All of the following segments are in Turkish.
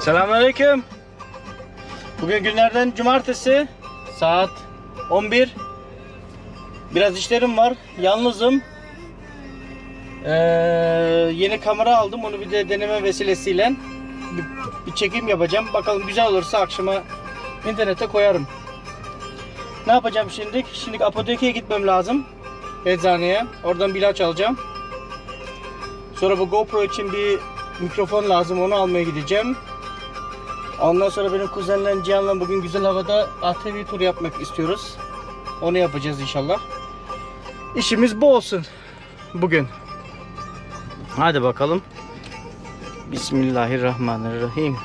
Selamünaleyküm. Bugün günlerden cumartesi saat 11. Biraz işlerim var. Yalnızım. Ee, yeni kamera aldım. Onu bir de deneme vesilesiyle bir, bir çekim yapacağım. Bakalım güzel olursa akşama internete koyarım. Ne yapacağım şimdi? Şimdi apotekeye gitmem lazım. Eczaneye. Oradan bir ilaç alacağım. Sonra bu GoPro için bir mikrofon lazım. Onu almaya gideceğim. Ondan sonra benim kuzenle Cihan'la bugün güzel havada ATV tur yapmak istiyoruz. Onu yapacağız inşallah. İşimiz bu olsun bugün. Hadi bakalım. Bismillahirrahmanirrahim.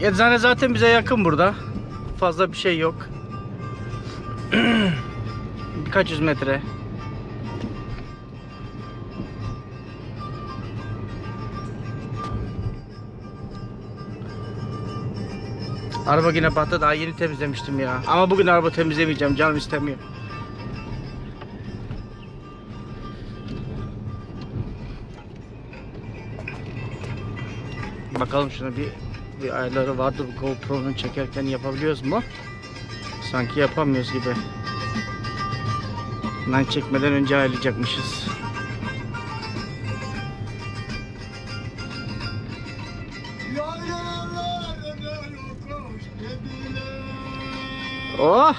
Evet, eczane zaten bize yakın burada. Fazla bir şey yok. Birkaç yüz metre. Araba yine battı daha yeni temizlemiştim ya. Ama bugün araba temizlemeyeceğim canım istemiyor. Bakalım şuna bir bir ayarları vardır GoPro'nun çekerken yapabiliyoruz mu? Sanki yapamıyoruz gibi. Lan çekmeden önce ayarlayacakmışız. Oh!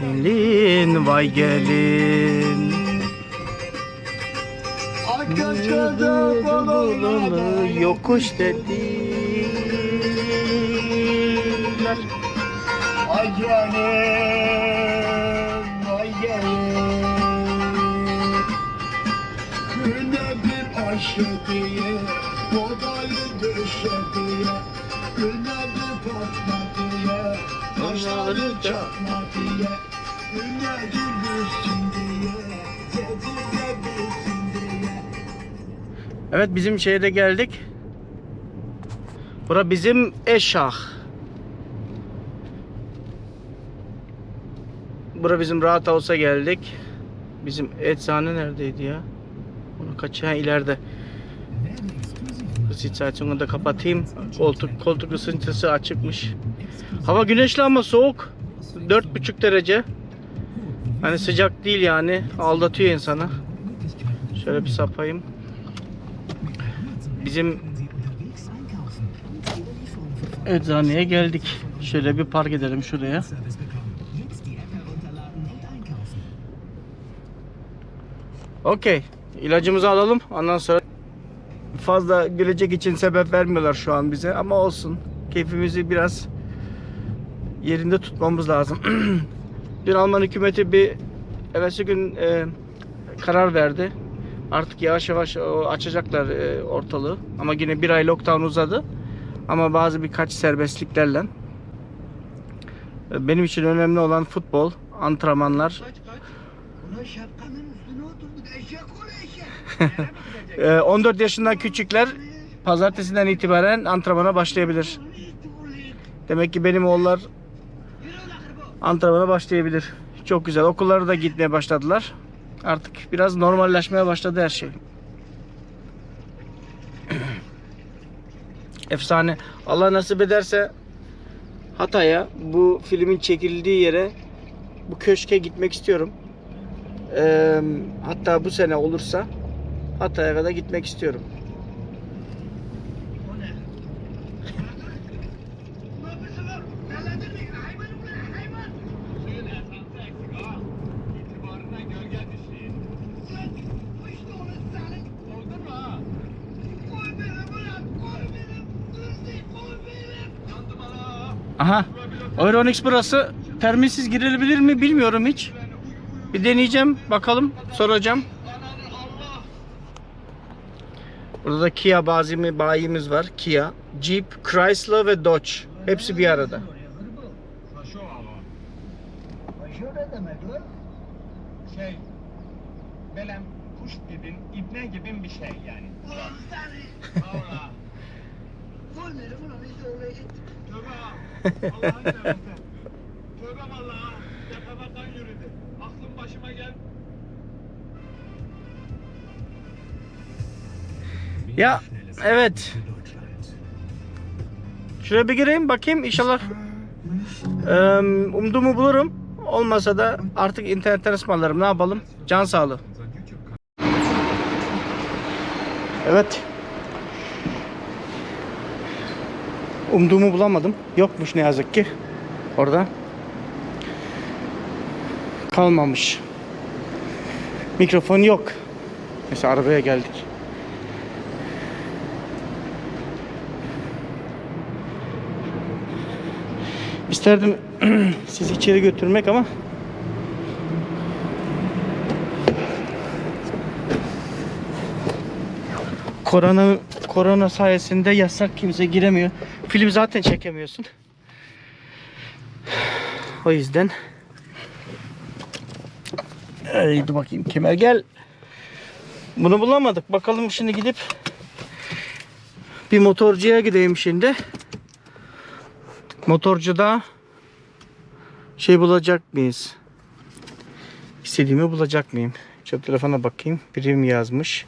Gelin vay gelin. Akaçada balonada yokuş dediler. Canım, ay canım Günedim aşı diye, modayı döşe diye Günedim patma diye, taşları çakma diye Günedim büsün diye, cebimde büsün diye Evet bizim şehre geldik. Bura bizim Eşah. Bura bizim rahat olsa geldik. Bizim eczane neredeydi ya? Onu kaç ha ileride. Isıtasyonu da kapatayım. Koltuk koltuk ısıtısı açıkmış. Hava güneşli ama soğuk. 4,5 derece. Hani sıcak değil yani. Aldatıyor insanı. Şöyle bir sapayım. Bizim eczaneye geldik. Şöyle bir park edelim şuraya. Okey. İlacımızı alalım. Ondan sonra fazla gülecek için sebep vermiyorlar şu an bize ama olsun. Keyfimizi biraz yerinde tutmamız lazım. Dün Alman hükümeti bir evvelsi gün e, karar verdi. Artık yavaş yavaş o, açacaklar e, ortalığı. Ama yine bir ay lockdown uzadı. Ama bazı birkaç serbestliklerle. E, Benim için önemli olan futbol, antrenmanlar. Kaç kaç? Ulan şapkanın üstüne oturduk eşek ol eşek. E, 14 yaşından küçükler pazartesinden itibaren antrenmana başlayabilir. Demek ki benim oğullar antrenmana başlayabilir. Çok güzel. Okullara da gitmeye başladılar. Artık biraz normalleşmeye başladı her şey. Efsane. Allah nasip ederse Hatay'a bu filmin çekildiği yere bu köşke gitmek istiyorum. Ee, hatta bu sene olursa Hatay'a kadar gitmek istiyorum. Aha. Euronics burası. Terminsiz girilebilir mi bilmiyorum hiç. Bir deneyeceğim. Bakalım. Soracağım. Burada da Kia bazimi bayimiz var. Kia, Jeep, Chrysler ve Dodge. Hepsi bir arada. Şey, Belem, kuş gibin, ibne gibin bir şey yani. Ulan seni. Vur beni ulan biz de oraya gittik. Tövbe ha. Allah'ın Ya evet. Şuraya bir gireyim bakayım inşallah eee, umduğumu bulurum. Olmasa da artık internetten ısmarlarım. Ne yapalım? Can sağlığı. Evet. Umduğumu bulamadım. Yokmuş ne yazık ki. Orada. Kalmamış. Mikrofon yok. Neyse arabaya geldik. İsterdim sizi içeri götürmek ama Korona korona sayesinde yasak kimse giremiyor. Film zaten çekemiyorsun. O yüzden Haydi bakayım kemer gel. Bunu bulamadık. Bakalım şimdi gidip bir motorcuya gideyim şimdi. Motorcuda şey bulacak mıyız? İstediğimi bulacak mıyım? Cep telefona bakayım. Biri mi yazmış?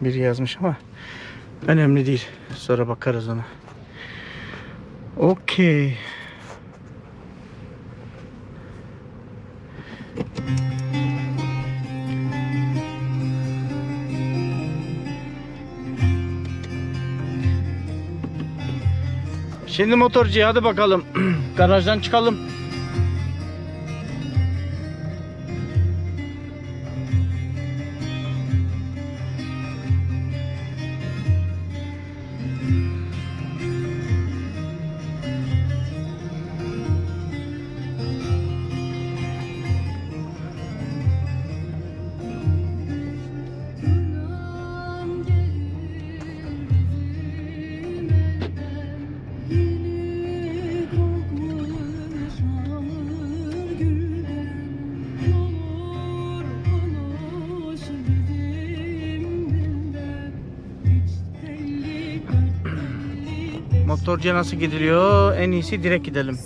Biri yazmış ama önemli değil. Sonra bakarız ona. Okey. Şimdi motorcuya hadi bakalım. Garajdan çıkalım. Motorcuya nasıl gidiliyor? En iyisi direkt gidelim.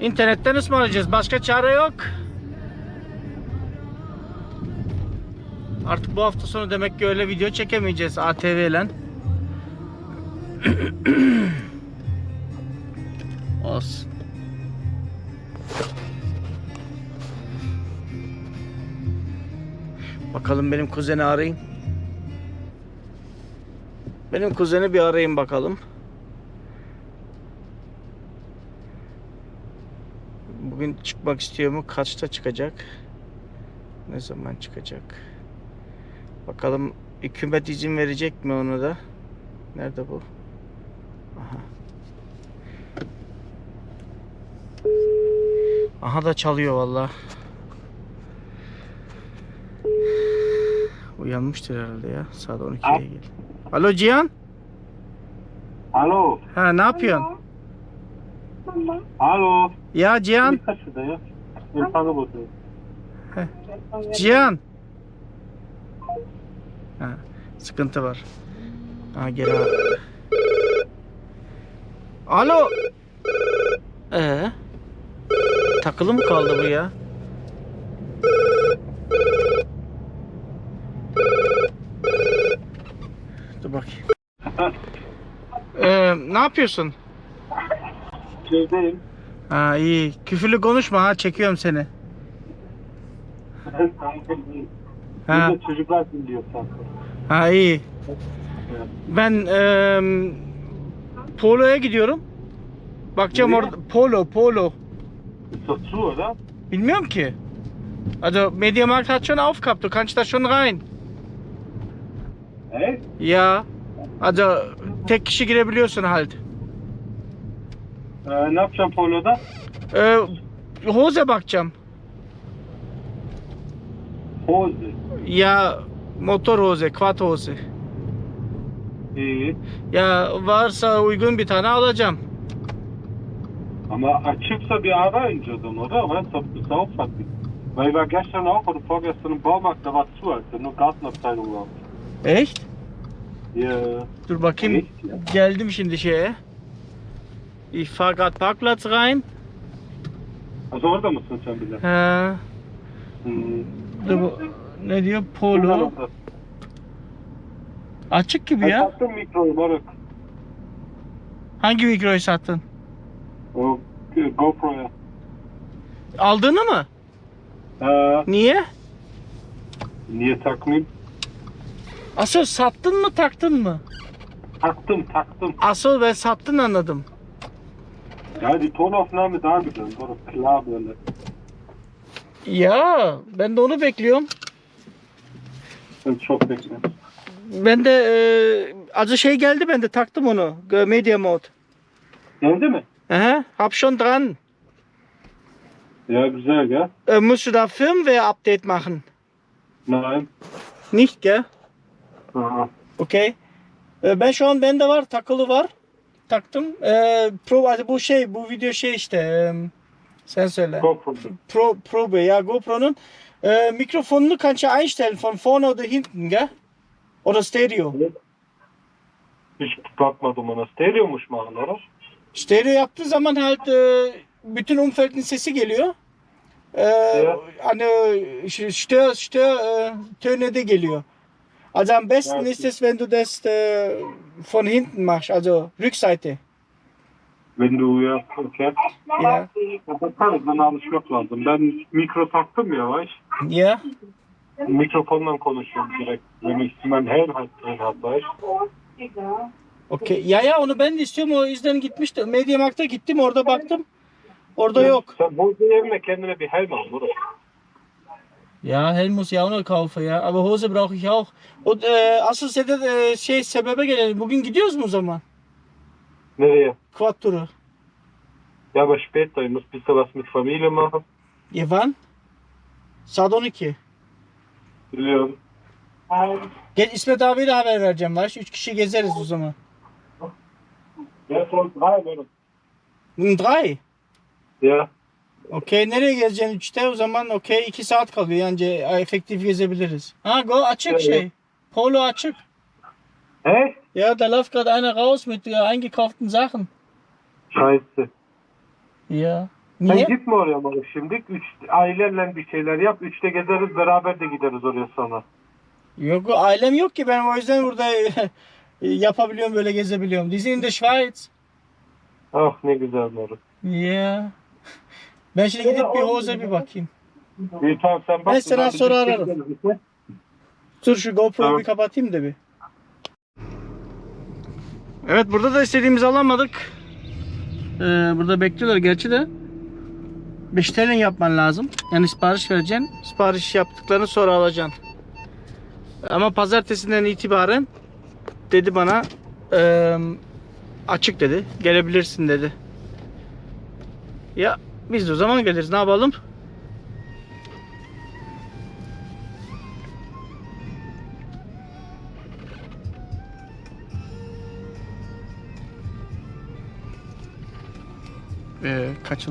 İnternetten ısmarlayacağız. Başka çare yok. Artık bu hafta sonu demek ki öyle video çekemeyeceğiz ATV ile. Olsun. Bakalım benim kuzeni arayayım. Benim kuzeni bir arayayım bakalım. Bugün çıkmak istiyor mu? Kaçta çıkacak? Ne zaman çıkacak? Bakalım hükümet izin verecek mi onu da? Nerede bu? Aha. Aha da çalıyor valla. Uyanmıştır herhalde ya. Saat 12'ye gel. Alo Cihan? Alo. Ha ne yapıyorsun? Alo. Ya Cihan? Kaç şurada ya? İrfan'ı bozuyor. Cihan. Ha, sıkıntı var. Ha geri al. Alo. Ee? Takılı mı kaldı bu ya? Dur bakayım. Ee, ne yapıyorsun? Şeydeyim. Ha iyi. Küfürlü konuşma ha çekiyorum seni. Ha. Çocuklar dinliyor sanki. Ha iyi. Ben eee Polo'ya gidiyorum. Bakacağım Nereye? orada Polo, Polo. Ist das zu, oder? Bilmiyorum ki. Also Mediamarkt hat schon aufgehabt, du kannst da schon rein. Echt? Ya. Also tek kişi girebiliyorsun halt. Ee, ne yapacağım poloda? Ee, hose bakacağım. Hose. Ya motor hose, quad hose. İyi. Ya varsa uygun bir tane alacağım. Aber açıksa bir ara inceden, oder? Weißt du, ob das aufhattet? Weil war gestern auch oder vorgestern im Baumarkt, da war zu, Alter. Nur Gartenabteilung war. Echt? Ja. Dur bakayım. Echt ya. Geldim şimdi şeye. Ich fahr grad Parkplatz rein. Also orada mısın sen bile? He. Hmm. Dur ne diyor? Polo. Açık gibi Ben ya. taktım mikroyu moruk. Hangi mikroyu sattın? O GoPro'ya. Aldığını mı? Ha, Niye? niye takmayayım? Asıl sattın mı taktın mı? Taktım taktım. Asıl ben sattın anladım. Ja, die Tonaufnahme da güzel. Moruk klar böyle. Ya ben de onu bekliyorum. Ben çok bekledim. Ben de e, acı şey geldi ben de taktım onu. Media Mode. Geldi mi? Aha, hab schon dran. Ja, güzel ya. Äh, musst du da Firmware-Update machen? Nein. Nicht, gell? Aha. Okey. Ee, ben şu an bende var, takılı var. Taktım. Ee, pro, bu şey, bu video şey işte. ee, sen söyle. GoPro. Pro, Probe ya GoPro'nun ee, mikrofonunu kannst du einstellen von vorne oder hinten, gell? Oder Stereo. Hiç bakmadım ona. Stereomuş mağazalar. Stereo yaptığı zaman halt ee, bütün umfeldin sesi geliyor. Ee, Ja. Hani stör, stör Töne de geliyor. Also am besten Ja, ist es, wenn du das äh, von hinten machst, also Rückseite. Wenn du ya okay. Ja. Ya Bakarız bana alışmak lazım. Ben mikro taktım yavaş. Ja. Mikrofondan konuşuyorum direkt. Demek istedim her hattın hatta. Okay. Ya ya onu ben de istiyorum. O yüzden gitmiştim. Mediamarkt'a gittim orada baktım. Orada yok. Sen bu yerine kendine bir helm al. Murat. Ja, Helm muss ich auch noch kaufen. Aber Hose brauche ich auch. Und e, asıl Sedat e, şey sebebe gelelim. Bugün gidiyoruz mu o zaman? Nereye? Quad turu. Ja, aber später. Ich muss ein bisschen was mit Familie machen. Ya wann? Saat 12. Biliyorum. Gel İsmet abiye de haber vereceğim var. Üç kişi gezeriz o zaman. Ja, von drei Minuten. Drei. Ja. Okey nereye gezeceksin 3'te o zaman okey 2 saat kalıyor yani efektif gezebiliriz. Ha go açık Evet. şey. Polo açık. Hä? Ja, da läuft gerade einer raus mit äh, eingekauften Sachen. Scheiße. Ja. Sen Niye? gitme oraya Moruk şimdi. Üç, ailenle bir şeyler yap. Üçte gezeriz beraber de gideriz oraya sonra. Yok ailem yok ki ben o yüzden burada yapabiliyorum böyle gezebiliyorum. Die sind in der Schweiz. Ah ne güzel Moruk. Ya. Ben şimdi gidip bir Hose bir bakayım. İyi tamam sen bak. Ben sana sonra bir- ararım. Dur şu GoPro'yu Tamam. bir kapatayım da bir. Evet burada da istediğimizi alamadık. Ee, burada bekliyorlar gerçi de. Beştelen yapman lazım. Yani sipariş vereceksin. Sipariş yaptıklarını sonra alacaksın. Ama pazartesinden itibaren dedi bana eee, açık dedi. Gelebilirsin dedi. Ya biz de o zaman geliriz. Ne yapalım? Ee, kaç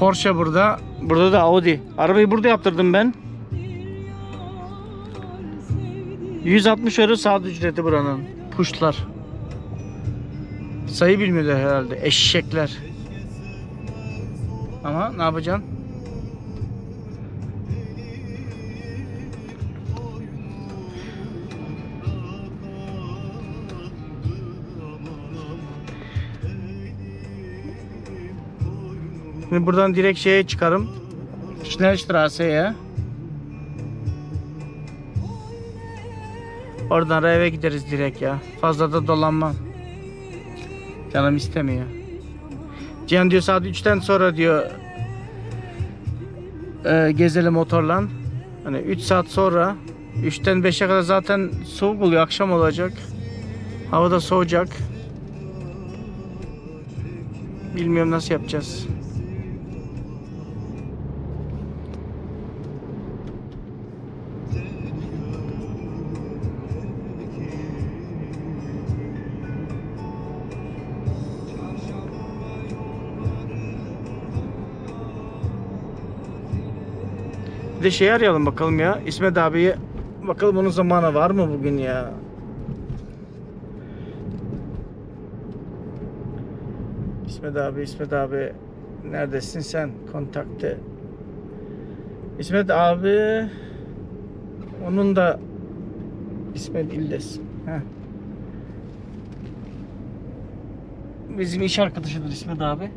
Porsche burada. Burada da Audi. Arabayı burada yaptırdım ben. 160 euro saat ücreti buranın. Puşlar. Sayı bilmiyorlar herhalde. Eşekler. Ama ne yapacaksın? Şimdi buradan direkt şeye çıkarım. Schnellstrasse'ye. Oradan eve gideriz direkt ya. Fazla da dolanmam. Canım istemiyor. Cihan diyor saat 3'ten sonra diyor e, gezelim motorla. Hani 3 saat sonra 3'ten 5'e kadar zaten soğuk oluyor. Akşam olacak. Hava da soğuyacak. Bilmiyorum nasıl yapacağız. Bir de şey arayalım bakalım ya. İsmet abiye bakalım onun zamanı var mı bugün ya? İsmet abi, İsmet abi neredesin sen? Kontakte. İsmet abi onun da İsmet İldes. Heh. Bizim iş arkadaşıdır İsmet abi.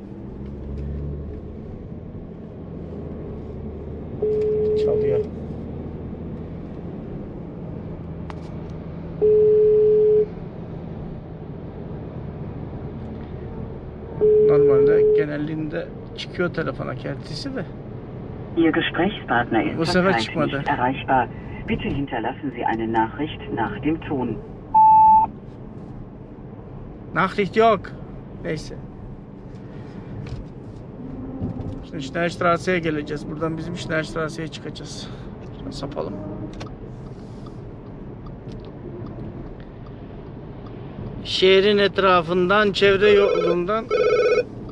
Çalıyor. Normalde genelliğinde çıkıyor telefona kendisi de. Ihr Gesprächspartner ist der zurzeit Weltschmutter? nicht erreichbar. Bitte hinterlassen Sie eine Nachricht nach dem Ton. Nachricht yok. Neyse. Şimdi Schnellstrasse'ye geleceğiz. Buradan bizim Schnellstrasse'ye çıkacağız. Sapalım. Şehrin etrafından, çevre yolundan.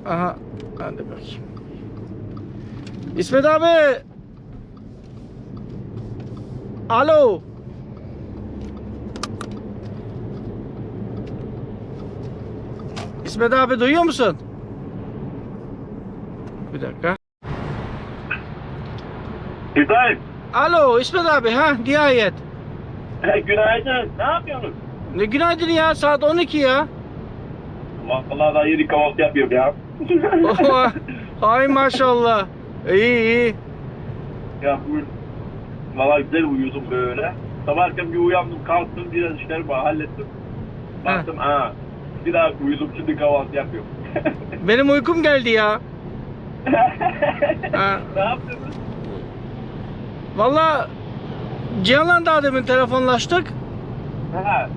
Aha. Hadi bakayım. İsmet abi. Alo. İsmet abi duyuyor musun? Bir dakika. İbrahim, Alo İsmet abi ha nihayet. günaydın. Ne yapıyorsun? Ne günaydın ya saat 12 ya. Vallahi daha yeni kahvaltı yapıyorum ya. Oha, Ay maşallah. İyi iyi. ya bugün valla güzel uyudum böyle. Sabah erken bir uyandım, kalktım, biraz işlerimi hallettim. Baktım, ha. Bir daha uyudum, şimdi kahvaltı yapıyorum. Benim uykum geldi ya. Ha. ne yaptınız? Valla Cihan'la daha demin telefonlaştık. Ha.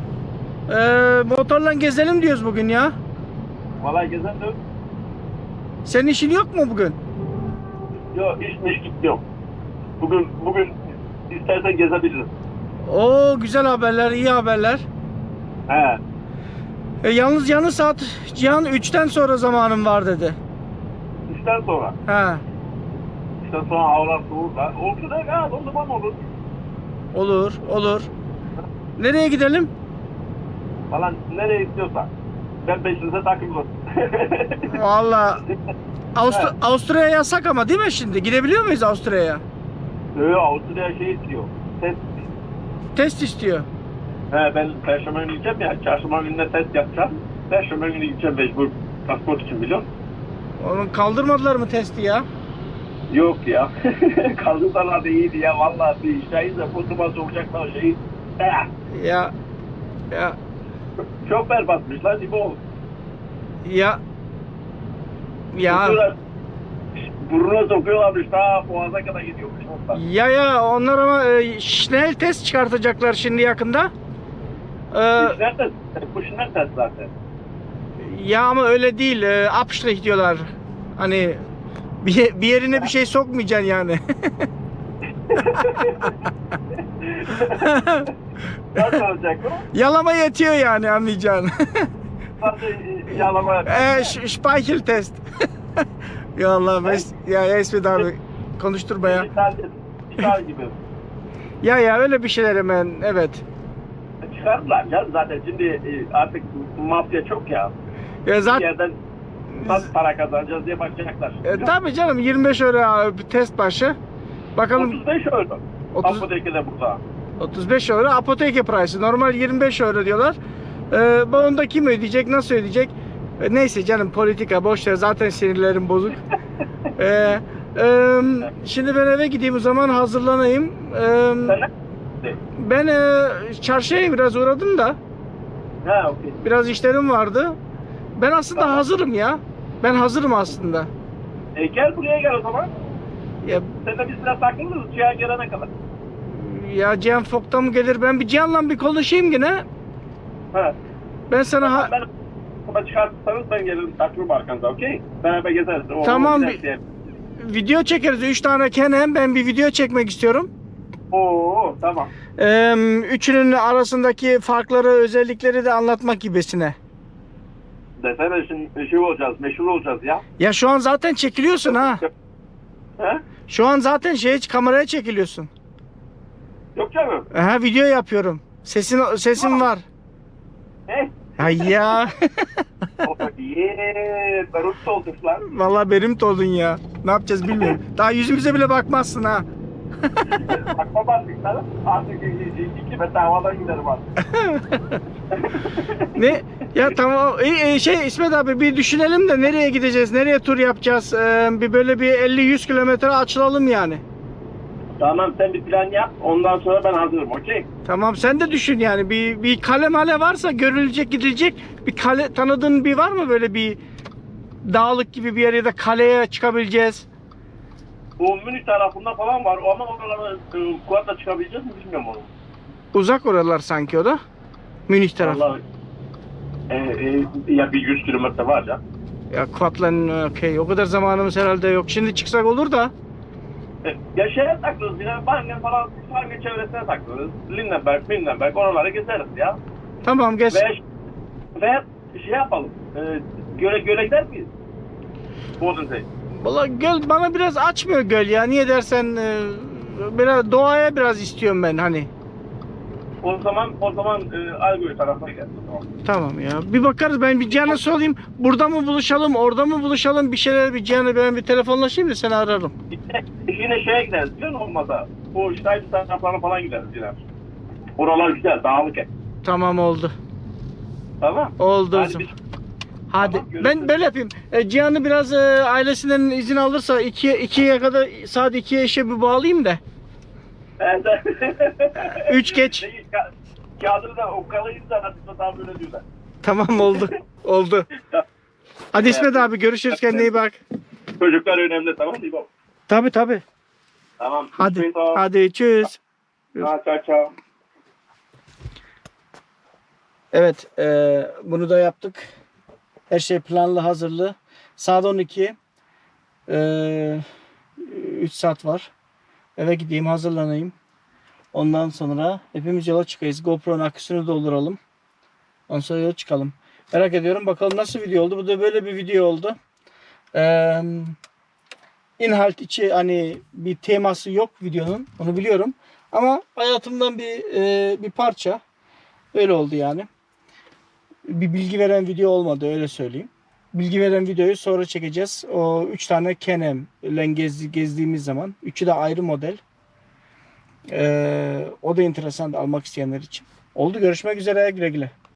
Ee, motorla gezelim diyoruz bugün ya. Valla gezendim. Senin işin yok mu bugün? Yok, iş yok. Bugün, bugün istersen gezebiliriz. Oo güzel haberler, iyi haberler. He. E, yalnız yalnız saat Cihan 3'ten sonra zamanım var dedi. İşten sonra. Ha. İşten sonra havalar soğur da. Olsun da ya, o zaman olur. Olur, olur. Nereye gidelim? Falan nereye istiyorsan. Ben peşinize takılırım. Valla Avust- Avusturya'ya yasak ama değil mi şimdi? Gidebiliyor muyuz Avusturya'ya? Yok, Avusturya şey istiyor. Test. Test istiyor. He, ben Perşembe günü gideceğim ya. Çarşamba gününe test yapacağım. Perşembe günü gideceğim mecbur. Pasport için biliyorsun. Onu kaldırmadılar mı testi ya? Yok ya. Kaldırsalar da iyiydi ya. Vallahi bir işteyiz de kurtuma sokacaklar şeyi. Ya ya çok berbatmışlar. İbo. ya ya Sokuyorlar. Burnuna sokuyorlarmış. Ta boğaza kadar gidiyormuş. ondan. ya ya onlar ama e, Schnell test çıkartacaklar şimdi yakında. Ee, İşler test. Bu işler test zaten. Ya ama öyle değil. E, Abstrich diyorlar. Hani bir, bir yerine bir şey sokmayacaksın yani. Nasıl olacak o? Yalama yetiyor yani anlayacağın. Nasıl yalama? Eee Speichel test. ya Allah mes- ya, ya İsmet abi konuşturma ya. İthal gibi. Ya ya öyle bir şeyler hemen evet. Çıkardılar canım zaten şimdi e, artık mafya çok ya. Ya Bir zaten yerden nasıl para kazanacağız diye bakacaklar. e, tabii canım 25 euro test başı. Bakalım 35 euro. 30 Apoteki de burada. 35 euro apoteke price'ı. Normal 25 euro diyorlar. Ee, onu da kim ödeyecek, nasıl ödeyecek? E, neyse canım politika boş ver zaten sinirlerim bozuk. Ee, e, şimdi ben eve gideyim o zaman hazırlanayım. Ee, ben e, çarşıya biraz uğradım da Ha okey. biraz işlerim vardı. Ben aslında Tamam. hazırım ya. Ben hazırım aslında. E gel buraya gel o zaman. Ya, Sen de biz biraz takılırız Cihan gelene kadar. ya Cihan Fok'ta mı gelir? Ben bir Cihan'la bir konuşayım yine. Ha. Ben sana ha- Ben kapı çıkartırsanız ben gelirim takılırım arkanıza okey? Beraber gezeriz. O- Tamam, bir- şey. video çekeriz. Üç tane kenem. Ben bir video çekmek istiyorum. Oo tamam. Ee, üçünün arasındaki farkları, özellikleri de anlatmak gibisine. Desene şimdi olacağız, meşhur olacağız ya. Ya şu an zaten çekiliyorsun ha. He? Şu an zaten şey kameraya çekiliyorsun. Yok canım. Aha video yapıyorum. Sesin sesin var. He? Ay ya. Yeee, barut olduk lan. Vallahi benim oldun ya. Ne yapacağız bilmiyorum. Daha yüzümüze bile bakmazsın ha. Bakma bastık sana. Artık iki metre havadan giderim artık. Ne? Ya tamam. İyi, iyi, şey İsmet abi bir düşünelim de nereye gideceğiz? Nereye tur yapacağız? Ee, bir böyle bir 50-100 kilometre açılalım yani. Tamam sen bir plan yap. Ondan sonra ben hazırım okey? Tamam sen de düşün yani bir bir kale male varsa görülecek gidilecek bir kale tanıdığın bir var mı böyle bir dağlık gibi bir yer ya da kaleye çıkabileceğiz. Bu Münih tarafında falan var ama oralara e, kuatla çıkabileceğiz mi bilmiyorum onu. Uzak oralar sanki o da. Münih tarafı. Vallahi e, e, ya bir 100 kilometre var ya. Ya Kuatlan okey o kadar zamanımız herhalde yok. Şimdi çıksak olur da. E, Ya şeye takılırız yine Bangen falan Bangen çevresine takılırız. Lindenberg, Lindenberg oralara gezeriz ya. Tamam geç. Ve, ve şey yapalım. E, göle, göle gider miyiz? Bodensee. Valla göl bana biraz açmıyor göl ya. Niye dersen e, biraz doğaya biraz istiyorum ben hani. O zaman o zaman e, Algöy tarafına o zaman. Tamam ya. Bir bakarız ben bir Cihan'a sorayım. Burada mı buluşalım, orada mı buluşalım? Bir şeyler bir Cihan'a ben bir telefonlaşayım da seni ararım. Yine, şeye gideriz biliyor musun olmasa? Bu Stein's taraflarına falan gideriz yine. Oralar güzel, dağlık hep. Tamam oldu. Tamam. Oldu Hadi biz- Hadi. Tamam, görüşürüz. ben böyle yapayım. E, Cihan'ı biraz e, ailesinden izin alırsa 2 2'ye kadar saat 2'ye işe bir bağlayayım da. Üç geç. Ka- Kağıdını da okkalayınca da nasıl tam böyle diyorlar. Tamam oldu. oldu. Hadi İsmet abi görüşürüz kendine iyi bak. Çocuklar önemli tamam mı? İbo? Tabi tabi. Tamam. Hadi. Hadi. Hadi çüz. Ha, ciao ciao. Evet, e, bunu da yaptık. Her şey planlı, hazırlı. Saat 12. E, 3 saat var. Eve gideyim, hazırlanayım. Ondan sonra hepimiz yola çıkayız. GoPro'nun aküsünü dolduralım. Ondan sonra yola çıkalım. Merak ediyorum bakalım nasıl video oldu. Bu da böyle bir video oldu. Ee, inhalt içi hani bir teması yok videonun. Onu biliyorum. Ama hayatımdan bir e, bir parça. Öyle oldu yani bir bilgi veren video olmadı öyle söyleyeyim. Bilgi veren videoyu sonra çekeceğiz. O üç tane Kenem ile gezdi, gezdiğimiz zaman. Üçü de ayrı model. Ee, o da enteresan almak isteyenler için. Oldu görüşmek üzere güle güle.